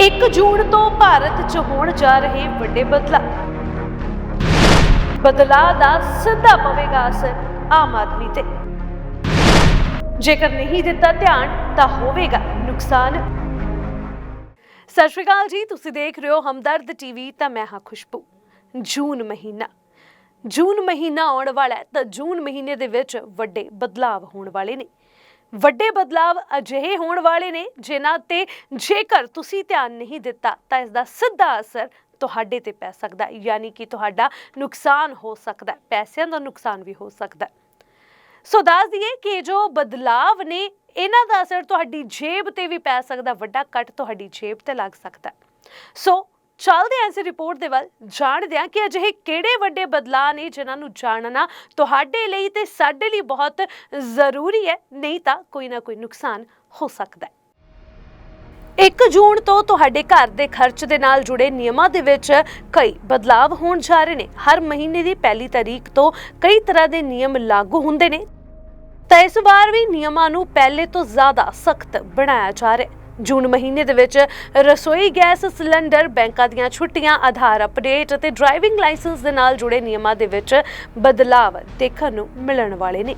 1 ਜੂਨ ਤੋਂ ਭਾਰਤ 'ਚ ਹੋਣ ਜਾ ਰਹੇ ਵੱਡੇ ਬਦਲਾਅ ਬਦਲਾਅ ਦਾ ਸਿੱਧਾ ਪਵੇਗਾ ਅਸਰ ਆਮ ਆਦਮੀ ਤੇ। ਜੇਕਰ ਨਹੀਂ ਦਿੱਤਾ ਧਿਆਨ, ਤਾਂ ਹੋਵੇਗਾ ਨੁਕਸਾਨ। ਸਤਿ ਸ਼੍ਰੀ ਅਕਾਲ ਜੀ, ਤੁਸੀਂ ਦੇਖ ਰਹੇ ਹੋ ਹਮਦਰਦ ਟੀਵੀ, ਤਾਂ ਮੈਂ ਹਾਂ ਖੁਸ਼ਬੂ। ਜੂਨ ਮਹੀਨਾ। ਜੂਨ ਮਹੀਨਾ ਆਉਣ ਵਾਲਾ ਹੈ, ਤਾਂ ਜੂਨ ਮਹੀਨੇ ਦੇ ਵਿੱਚ ਵੱਡੇ ਬਦਲਾਅ ਹੋਣ ਵਾਲੇ ਨੇ। ਵੱਡੇ ਬਦਲਾਵ ਅਜਿਹੇ ਹੋਣ ਵਾਲੇ ਨੇ ਜਿਨ੍ਹਾਂ ਤੇ ਜੇਕਰ ਤੁਸੀਂ ਧਿਆਨ ਨਹੀਂ ਦਿੱਤਾ, ਤਾਂ ਇਸ ਦਾ ਸਿੱਧਾ ਅਸਰ ਤੁਹਾਡੇ ਤੇ ਪੈ ਸਕਦਾ ਹੈ, ਯਾਨੀ ਕਿ ਤੁਹਾਡਾ ਨੁਕਸਾਨ ਹੋ ਸਕਦਾ ਹੈ, ਪੈਸਿਆਂ ਦਾ ਨੁਕਸਾਨ ਵੀ ਹੋ ਸਕਦਾ ਹੈ। ਸੋ ਦੱਸ ਦਈਏ ਕਿ ਇਹ ਜੋ ਬਦਲਾਵ ਨੇ, ਇਹਨਾਂ ਦਾ ਅਸਰ ਤੁਹਾਡੀ ਜੇਬ ਤੇ ਵੀ ਪੈ ਸਕਦਾ, ਵੱਡਾ ਕੱਟ ਤੁਹਾਡੀ ਜੇਬ ਤੇ ਲੱਗ ਸਕਦਾ ਸੋ ਚੱਲਦੇ ਹਾਂ ਇਸ ਰਿਪੋਰਟ ਦੇ ਵੱਲ। ਜਾਣਦੇ ਹਾਂ ਕਿ ਅਜਿਹੇ ਕਿਹੜੇ ਵੱਡੇ ਬਦਲਾਅ ਨੇ ਜਿਨ੍ਹਾਂ ਨੂੰ ਜਾਣਨਾ ਤੁਹਾਡੇ ਲਈ ਤੇ ਸਾਡੇ ਲਈ ਬਹੁਤ ਜ਼ਰੂਰੀ ਹੈ। ਨਹੀਂ ਤਾਂ ਕੋਈ ਨਾ ਕੋਈ ਨੁਕਸਾਨ ਹੋ ਸਕਦਾ ਹੈ। 1 ਜੂਨ ਤੋਂ ਤੁਹਾਡੇ ਘਰ ਦੇ ਖਰਚ ਦੇ ਨਾਲ ਜੁੜੇ ਨਿਯਮਾਂ ਦੇ ਵਿੱਚ ਕਈ ਬਦਲਾਵ ਹੋਣ ਜਾ ਰਹੇ ਨੇ। ਹਰ ਮਹੀਨੇ ਦੀ ਪਹਿਲੀ ਤਾਰੀਖ ਤੋਂ ਕਈ ਤਰ੍ਹਾਂ ਦੇ ਨਿਯਮ ਲਾਗੂ ਹੁੰਦੇ ਨੇ। ਤਾਂ ਇਸ ਵਾਰ ਵੀ ਨਿਯਮਾਂ ਨੂੰ ਪਹਿਲੇ ਤੋਂ ਜ਼ਿਆਦਾ ਸਖਤ ਬਣਾਇਆ ਜਾ ਰਿਹਾ ਹੈ। ਜੂਨ ਮਹੀਨੇ ਦੇ ਵਿੱਚ ਰਸੋਈ, ਗੈਸ, ਸਿਲੰਡਰ, ਬੈਂਕਾਂ ਦੀਆਂ ਛੁੱਟੀਆਂ, ਆਧਾਰ ਅਪਡੇਟ ਅਤੇ ਡਰਾਈਵਿੰਗ ਲਾਇਸੈਂਸ ਦੇ ਨਾਲ ਜੁੜੇ ਨਿਯਮਾਂ ਦੇ ਵਿੱਚ ਬਦਲਾਅ ਦੇਖਣ ਨੂੰ ਮਿਲਣ ਵਾਲੇ ਨੇ।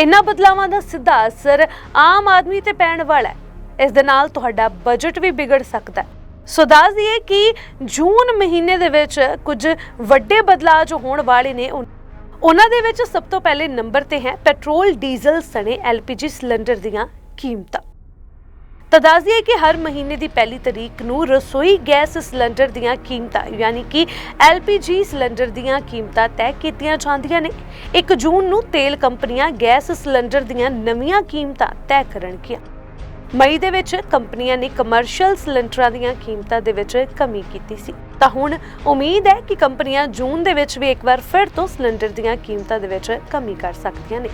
ਇਨ੍ਹਾਂ ਬਦਲਾਵਾਂ ਦਾ ਸਿੱਧਾ ਅਸਰ ਆਮ ਆਦਮੀ ਤੇ ਪੈਣ ਵਾਲਾ ਹੈ। ਇਸ ਦੇ ਨਾਲ ਤੁਹਾਡਾ ਬਜਟ ਵੀ ਵਿਗੜ ਸਕਦਾ ਹੈ। ਸੋ ਦੱਸ ਦਈਏ ਕਿ ਜੂਨ ਮਹੀਨੇ ਦੇ ਵਿੱਚ ਕੁਝ ਵੱਡੇ ਬਦਲਾਅ ਜੋ ਹੋਣ ਵਾਲੇ ਨੇ ਉਹਨਾਂ ਦੇ ਵਿੱਚ ਸਭ ਤੋਂ ਪਹਿਲੇ ਨੰਬਰ ਤੇ ਹੈ ਪੈਟਰੋਲ, ਡੀਜ਼ਲ, ਸਣੇ, ਐਲਪੀਜੀ, ਸਿਲੰਡਰ ਦੀਆਂ ਕੀਮਤਾਂ। ਤਾਂ ਦੱਸ ਦਈਏ ਕਿ ਹਰ ਮਹੀਨੇ ਦੀ ਪਹਿਲੀ ਤਰੀਕ ਨੂੰ ਰਸੋਈ ਗੈਸ ਸਿਲੰਡਰ ਦੀਆਂ ਕੀਮਤਾਂ, ਯਾਨੀ ਕਿ LPG ਸਿਲੰਡਰ ਦੀਆਂ ਕੀਮਤਾਂ ਤੈਅ ਕੀਤੀਆਂ ਜਾਂਦੀਆਂ ਨੇ। 1 ਜੂਨ ਨੂੰ ਤੇਲ ਕੰਪਨੀਆਂ ਗੈਸ ਸਿਲੰਡਰ ਦੀਆਂ ਨਵੀਆਂ ਕੀਮਤਾਂ ਤੈਅ ਕਰਨਗੀਆਂ। ਮਈ ਦੇ ਵਿੱਚ ਕੰਪਨੀਆਂ ਨੇ ਕਮਰਸ਼ੀਅਲ ਸਿਲੰਡਰਾਂ ਦੀਆਂ ਕੀਮਤਾਂ ਦੇ ਵਿੱਚ ਕਮੀ ਕੀਤੀ ਸੀ। ਤਾਂ ਹੁਣ ਉਮੀਦ ਹੈ ਕਿ ਕੰਪਨੀਆਂ ਜੂਨ ਦੇ ਵਿੱਚ ਵੀ ਇੱਕ ਵਾਰ ਫਿਰ ਤੋਂ ਸਿਲੰਡਰ ਦੀਆਂ ਕੀਮਤਾਂ ਦੇ ਵਿੱਚ ਕਮੀ ਕਰ ਸਕਦੀਆਂ ਨੇ।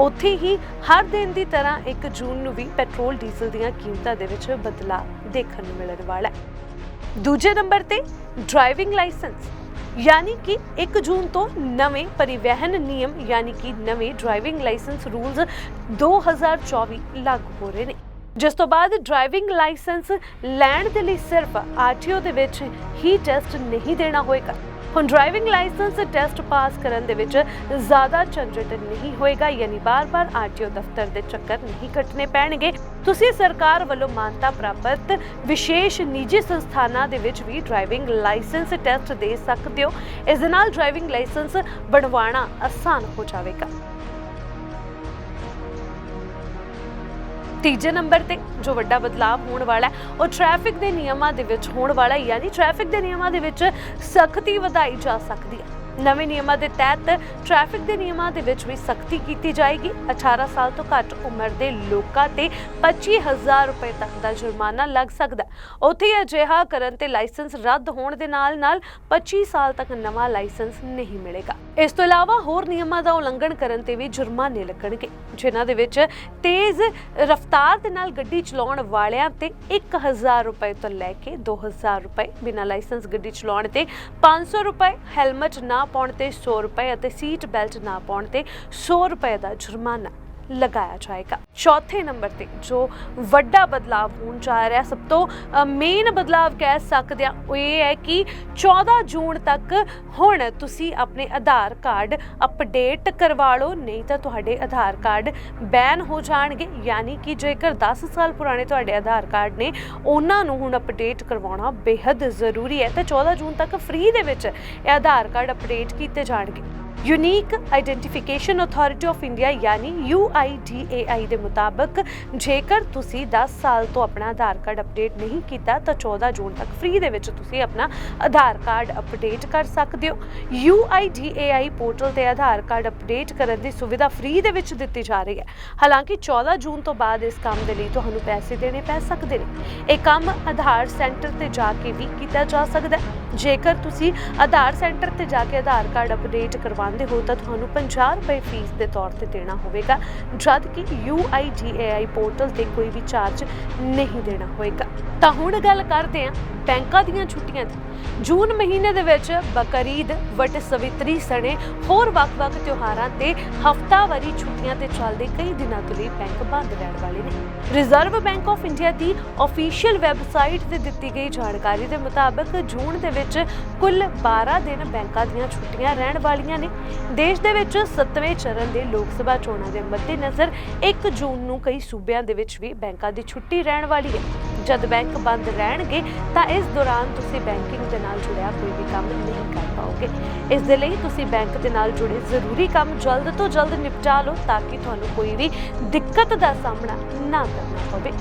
ਉੱਥੇ ਹੀ ਹਰ ਦਿਨ ਦੀ ਤਰ੍ਹਾਂ 1 ਜੂਨ ਨੂੰ ਵੀ ਪੈਟਰੋਲ, ਡੀਜ਼ਲ ਦੀਆਂ ਕੀਮਤਾਂ ਦੇ ਵਿੱਚ ਬਦਲਾਅ ਦੇਖਣ ਨੂੰ ਮਿਲਣ ਵਾਲਾ ਹੈ। ਦੂਜੇ ਨੰਬਰ ਤੇ ਡਰਾਈਵਿੰਗ ਲਾਇਸੈਂਸ, ਯਾਨੀ ਕਿ 1 ਜੂਨ ਤੋਂ ਨਵੇਂ ਪਰਿਵਹਿਨ ਨਿਯਮ, ਯਾਨੀ ਕਿ ਨਵੇਂ ਡਰਾਈਵਿੰਗ ਲਾਇਸੈਂਸ ਰੂਲਸ 2024 ਲਾਗੂ ਹੋ ਰਹੇ ਨੇ। ਜਿਸ ਤੋਂ ਬਾਅਦ ਡਰਾਈਵਿੰਗ ਲਾਇਸੈਂਸ ਲੈਣ ਦੇ ਲਈ ਸਿਰਫ ਆਰਟੀਓ ਦੇ ਵਿੱਚ ਹੀ ਟੈਸਟ ਨਹੀਂ ਦੇਣਾ ਹੋਏਗਾ। ਹੁਣ ਡਰਾਈਵਿੰਗ ਲਾਇਸੈਂਸ ਟੈਸਟ ਪਾਸ ਕਰਨ ਦੇ ਵਿੱਚ ਜ਼ਿਆਦਾ ਝੰਜਟ ਨਹੀਂ ਹੋਏਗਾ, ਯਾਨੀ ਬਾਰ-ਬਾਰ ਆਰਟੀਓ ਦਫ਼ਤਰ ਦੇ ਚੱਕਰ ਨਹੀਂ ਕੱਟਣੇ ਪੈਣਗੇ। ਤੁਸੀਂ ਸਰਕਾਰ ਵੱਲੋਂ ਮਾਨਤਾ ਪ੍ਰਾਪਤ ਵਿਸ਼ੇਸ਼ ਨਿੱਜੀ ਸੰਸਥਾਨਾਂ ਦੇ ਵਿੱਚ ਵੀ ਡਰਾਈਵਿੰਗ ਲਾਇਸੈਂਸ ਟੈਸਟ ਦੇ ਸਕਦੇ ਹੋ। ਇਸ ਦੇ ਨਾਲ ਡਰਾਈਵਿੰਗ ਲਾਇਸੈਂਸ ਬਣਵਾਉਣਾ ਆਸਾਨ ਹੋ ਜਾਵੇਗਾ। ਤੀਜੇ ਨੰਬਰ ਤੇ ਜੋ ਵੱਡਾ ਬਦਲਾਅ ਹੋਣ ਵਾਲਾ ਹੈ, ਉਹ ਟ੍ਰੈਫਿਕ ਦੇ ਨਿਯਮਾਂ ਦੇ ਵਿੱਚ ਹੋਣ ਵਾਲਾ ਯਾਨੀ ਟ੍ਰੈਫਿਕ ਦੇ ਨਿਯਮਾਂ ਦੇ ਵਿੱਚ ਸਖਤੀ ਵਧਾਈ ਜਾ ਸਕਦੀ ਹੈ। ਨਵੇਂ ਨਿਯਮਾਂ ਦੇ ਤਹਿਤ ਟ੍ਰੈਫਿਕ ਦੇ ਨਿਯਮਾਂ ਦੇ ਵਿੱਚ ਵੀ ਸਖਤੀ ਕੀਤੀ ਜਾਏਗੀ। 18 ਸਾਲ ਤੋਂ ਘੱਟ ਉਮਰ ਦੇ ਲੋਕਾਂ ਤੇ 25000 ਰੁਪਏ ਤੱਕ ਦਾ ਜੁਰਮਾਨਾ ਲੱਗ ਸਕਦਾ ਉੱਥੇ ਅਜਿਹਾ ਕਰਨ ਤੇ ਲਾਇਸੈਂਸ ਰੱਦ ਹੋਣ ਦੇ ਨਾਲ ਨਾਲ 25 ਸਾਲ ਤੱਕ ਨਵਾਂ ਲਾਇਸੈਂਸ ਨਹੀਂ ਮਿਲੇਗਾ। ਇਸ ਤੋਂ ਇਲਾਵਾ ਹੋਰ ਨਿਯਮਾਂ ਦਾ ਉਲੰਘਣ ਕਰਨ ਤੇ ਵੀ ਜੁਰਮਾਨੇ ਲੱਗਣਗੇ, ਜਿਨ੍ਹਾਂ ਦੇ ਵਿੱਚ ਤੇਜ਼ ਰਫ਼ਤਾਰ ਦੇ ਨਾਲ ਗੱਡੀ ਚਲਾਉਣ ਵਾਲਿਆਂ ਤੇ 1000 ਰੁਪਏ ਤੋਂ ਲੈ ਕੇ 2000 ਰੁਪਏ ਬਿਨਾਂ ਲਾਇਸੈਂਸ ਗੱਡੀ ਚਲਾਉਣ ਤੇ 500 ਰੁਪਏ, ਹੈਲਮਟ ਨਾ ਨਾ ਪਾਉਣ ਤੇ 100 ਰੁਪਏ ਅਤੇ ਸੀਟ ਬੈਲਟ ਨਾ ਪਾਉਣ ਤੇ 100 ਰੁਪਏ ਦਾ ਜੁਰਮਾਨਾ। ਲਗਾਇਆ ਜਾਏਗਾ। ਚੌਥੇ ਨੰਬਰ ਤੇ ਜੋ ਵੱਡਾ ਬਦਲਾਅ ਹੋਣ ਜਾ ਰਿਹਾ, ਸਭ ਤੋਂ ਮੇਨ ਬਦਲਾਅ ਕਹਿ ਸਕਦੇ ਆ ਉਹ ਇਹ ਹੈ ਕਿ 14 ਜੂਨ ਤੱਕ ਹੁਣ ਤੁਸੀਂ ਆਪਣੇ ਆਧਾਰ ਕਾਰਡ ਅਪਡੇਟ ਕਰਵਾ ਲਓ, ਨਹੀਂ ਤਾਂ ਤੁਹਾਡੇ ਆਧਾਰ ਕਾਰਡ ਬੈਨ ਹੋ ਜਾਣਗੇ। ਯਾਨੀ ਕਿ ਜੇਕਰ 10 ਸਾਲ ਪੁਰਾਣੇ ਤੁਹਾਡੇ ਆਧਾਰ ਕਾਰਡ ਨੇ, ਉਹਨਾਂ ਨੂੰ ਹੁਣ ਅਪਡੇਟ ਕਰਵਾਉਣਾ ਬੇहद ਜ਼ਰੂਰੀ ਹੈ। ਤਾਂ 14 ਜੂਨ ਤੱਕ ਫ੍ਰੀ ਦੇ ਵਿੱਚ ਇਹ ਆਧਾਰ ਕਾਰਡ ਅਪਡੇਟ ਕੀਤੇ ਜਾਣਗੇ। Unique identification authority of India ਯਾਨੀ UIDAI ਦੇ ਮੁਤਾਬਕ, ਜੇਕਰ ਤੁਸੀਂ 10 ਸਾਲ ਤੋਂ ਆਪਣਾ ਆਧਾਰ ਕਾਰਡ ਅਪਡੇਟ ਨਹੀਂ ਕੀਤਾ, ਤਾਂ 14 ਜੂਨ ਤੱਕ ਫ੍ਰੀ ਦੇ ਵਿੱਚ ਤੁਸੀਂ ਆਪਣਾ ਆਧਾਰ ਕਾਰਡ ਅਪਡੇਟ ਕਰ ਸਕਦੇ ਹੋ। UIDAI ਪੋਰਟਲ ਤੇ ਆਧਾਰ ਕਾਰਡ ਅਪਡੇਟ ਕਰਨ ਦੀ ਸੁਵਿਧਾ ਫ੍ਰੀ ਦੇ ਵਿੱਚ ਦਿੱਤੀ ਜਾ ਰਹੀ ਹੈ। ਹਾਲਾਂਕਿ 14 ਜੂਨ ਤੋਂ ਬਾਅਦ ਇਸ ਕੰਮ ਦੇ ਲਈ ਤੁਹਾਨੂੰ ਪੈਸੇ ਦੇਣੇ ਪੈ ਸਕਦੇ ਨੇ। ਇਹ ਕੰਮ ਆਧਾਰ ਸੈਂਟਰ ਤੇ ਜਾ ਕੇ ਵੀ ਕੀਤਾ ਜਾ ਸਕਦਾ ਹੈ। ਜੇਕਰ ਤੁਸੀਂ ਆਧਾਰ ਸੈਂਟਰ ਤੇ ਜਾ ਕੇ ਆਧਾਰ ਕਾਰਡ ਅਪਡੇਟ ਕਰਵਾਉਂਦੇ ਹੋ ਤਾਂ ਤੁਹਾਨੂੰ 50 ਰੁਪਏ ਫੀਸ ਦੇ ਤੌਰ ਤੇ ਦੇਣਾ ਹੋਵੇਗਾ ਜਦ ਕਿ UIDAI ਪੋਰਟਲ ਤੇ ਕੋਈ ਵੀ ਚਾਰਜ ਨਹੀਂ ਦੇਣਾ ਹੋਵੇਗਾ। ਤਾਂ ਹੁਣ ਗੱਲ ਕਰਦੇ ਹਾਂ ਬੈਂਕਾਂ ਦੀਆਂ ਛੁੱਟੀਆਂ ਦੀ। ਜੂਨ ਮਹੀਨੇ ਦੇ ਵਿੱਚ ਬਕਰੀਦ, ਵਟ ਸਵਿਤਰੀ ਸਣੇ ਹੋਰ ਵੱਖ-ਵੱਖ ਤਿਉਹਾਰਾਂ ਤੇ ਹਫ਼ਤਾਵਾਰੀ ਛੁੱਟੀਆਂ ਤੇ ਚੱਲਦੇ ਕਈ ਦਿਨਾਂ ਤੋਂ ਲਈ ਬੈਂਕ ਬੰਦ ਰਹਿਣ ਵਾਲੇ ਨੇ। ਰਿਜ਼ਰਵ ਬੈਂਕ ਆਫ ਇੰਡੀਆ ਦੀ ਅਫੀਸ਼ੀਅਲ ਵੈਬਸਾਈਟ ਤੇ ਦਿੱਤੀ ਗਈ ਜਾਣਕਾਰੀ ਦੇ ਮੁਤਾਬਕ ਜੂਨ ਦੇ ਵਿੱਚ ਕੁੱਲ 12 ਦਿਨ ਬੈਂਕਾਂ ਦੀਆਂ ਛੁੱਟੀਆਂ ਰਹਿਣ ਵਾਲੀਆਂ ਨੇ। ਦੇਸ਼ ਦੇ ਵਿੱਚ 7ਵੇਂ ਚਰਨ ਦੇ ਲੋਕ ਸਭਾ ਚੋਣਾਂ ਦੇ ਮੱਦੇਨਜ਼ਰ 1 ਜੂਨ ਨੂੰ ਕਈ ਸੂਬਿਆਂ ਦੇ ਵਿੱਚ ਵੀ ਬੈਂਕਾਂ ਦੀ ਛੁੱਟੀ ਰਹਿਣ ਵਾਲੀ ਹੈ। ਜਦ ਬੈਂਕ ਬੰਦ ਰਹਿਣਗੇ, ਤਾਂ ਇਸ ਦੌਰਾਨ ਤੁਸੀਂ ਬੈਂਕਿੰਗ ਦੇ ਨਾਲ ਜੁੜਿਆ ਕੋਈ ਵੀ ਕੰਮ ਨਹੀਂ ਕਰ ਪਾਓਗੇ। ਇਸ ਦੇ ਲਈ ਤੁਸੀਂ ਬੈਂਕ ਦੇ ਨਾਲ ਜੁੜੇ ਜ਼ਰੂਰੀ ਕੰਮ ਜਲਦ ਤੋਂ ਜਲਦ ਨਿਪਟਾ ਲਓ, ਤਾਂ ਕਿ ਤੁਹਾਨੂੰ ਕੋਈ ਵੀ ਦਿੱਕਤ ਦਾ ਸਾਹਮਣਾ ਨਾ ਕਰਨਾ ਪਵੇ।